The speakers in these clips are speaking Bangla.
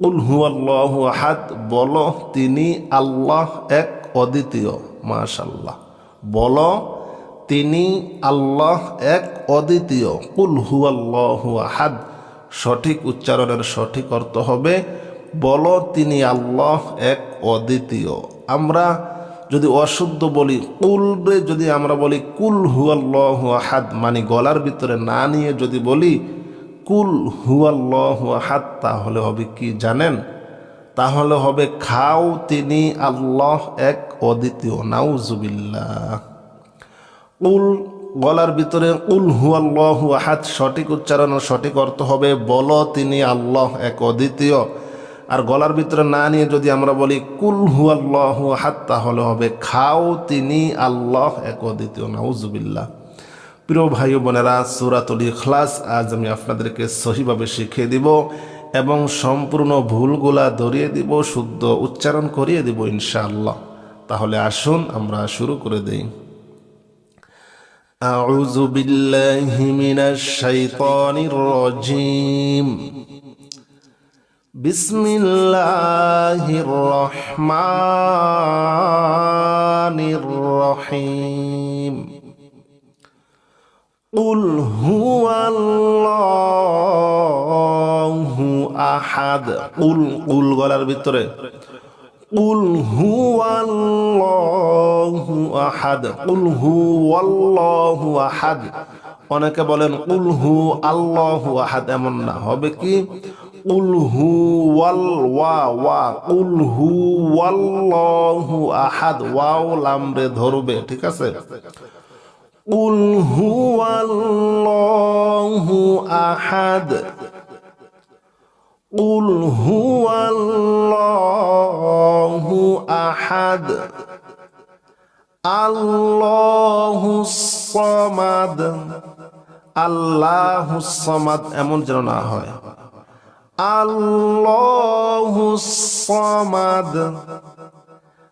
উল হু আল্লাহ আহাদ, বলো তিনি আল্লাহ এক অদ্বিতীয় মাশাল্লাহ বলো তিনি আল্লাহ এক অদ্বিতীয়, কুল হু আল্লাহ আহাদ, সঠিক উচ্চারণের সঠিক অর্থ হবে, বলো তিনি আল্লাহ এক অদ্বিতীয়। আমরা যদি অশুদ্ধ বলি কুলরে যদি আমরা বলি কুল হু আল্লাহ আহাদ মানে গলার ভিতরে না নিয়ে যদি বলি কুল হু আল্লাহ আহাদ, তাহলে হবে কি জানেন? তাহলে হবে খাও তিনি আল্লাহ এক অদ্বিতীয়, নাউজুবিল্লাহ। উল গলার ভিতরে উল হু আল্লাহ আহাদ, সঠিক উচ্চারণ ও সঠিক অর্থ হবে বল তিনি আল্লাহ এক অদ্বিতীয়। আর গলার ভিতরে না নিয়ে যদি আমরা বলি কুল হু আল্লাহ আহাদ, তাহলে হবে খাও তিনি আল্লাহ এক অদ্বিতীয়, নাউজুবিল্লাহ। প্রিয় ভাই ও বোনেরা সুরাতুল ইখলাস আজ আমি আপনাদেরকে সহিভাবে শিখিয়ে দিব এবং সম্পূর্ণ ভুলগুলা ধরিয়ে দিব শুদ্ধ উচ্চারণ করিয়ে দিব ইনশাআল্লাহ তাহলে আসুন আমরা শুরু করে দেই أعوذ بالله من الشيطان الرجيم بسم الله الرحمن الرحيم কুল হু আহাদ। কুল কুল গলার ভিতরে। কুল হু আল্লাহু আহাদ। কুল হু আল্লাহু আহাদ। অনেকে বলেন কুল হু আল্লাহু আহাদ, এমন না। হবে কি? কুল হু ওয়া ওয়া। কুল হু আল্লাহু আহাদ। ওয়াও, লামরে ধরবে। ঠিক আছে? কুল হুয়াল্লাহু আহাদ কুল হুয়াল্লাহু আহাদ আল্লাহু সামাদ আল্লাহু সামাদ এমন যেন না হয়। আল্লাহু Samad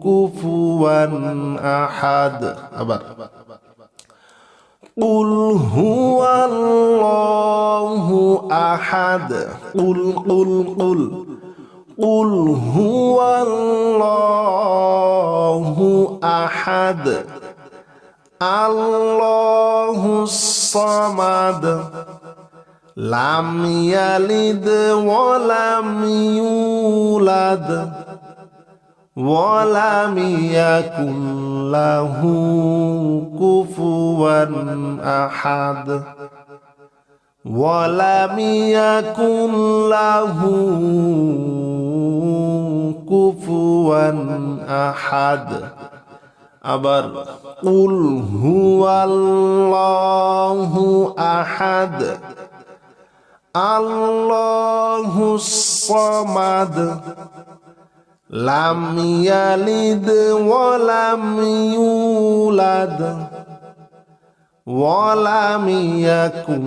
kufuwan ahad. Abar. Qul huwallahu ahad. Qul qul qul. Qul huwallahu ahad. Allahu samad. Lam yalid wa lam yulad. লাহু কুফুয়ান আহাদ। লাহু কুফুয়ান আহাদ। আবার কুল হুয়াল্লাহু আহাদ। আল্লাহ সমাদ। লাম ইয়ালিদ ওয়ালাম ইউলাদ, ওয়ালাম ইয়াকুন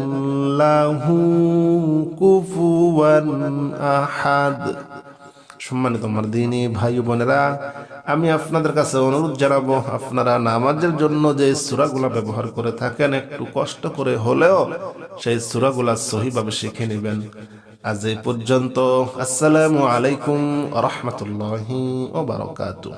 লাহু কুফুয়ান আহাদ। সম্মানিত আমার দিনী ভাই বোনেরা, আমি আপনাদের কাছে অনুরোধ জানাব, আপনারা নামাজের জন্য যে সুরাগুলা ব্যবহার করে থাকেন, একটু কষ্ট করে হলেও সেই সুরাগুলা সহিভাবে শিখে নেবেন। আজ এই পর্যন্ত আসসালামু আলাইকুম রহমতুল্লাহি ও বারকাতু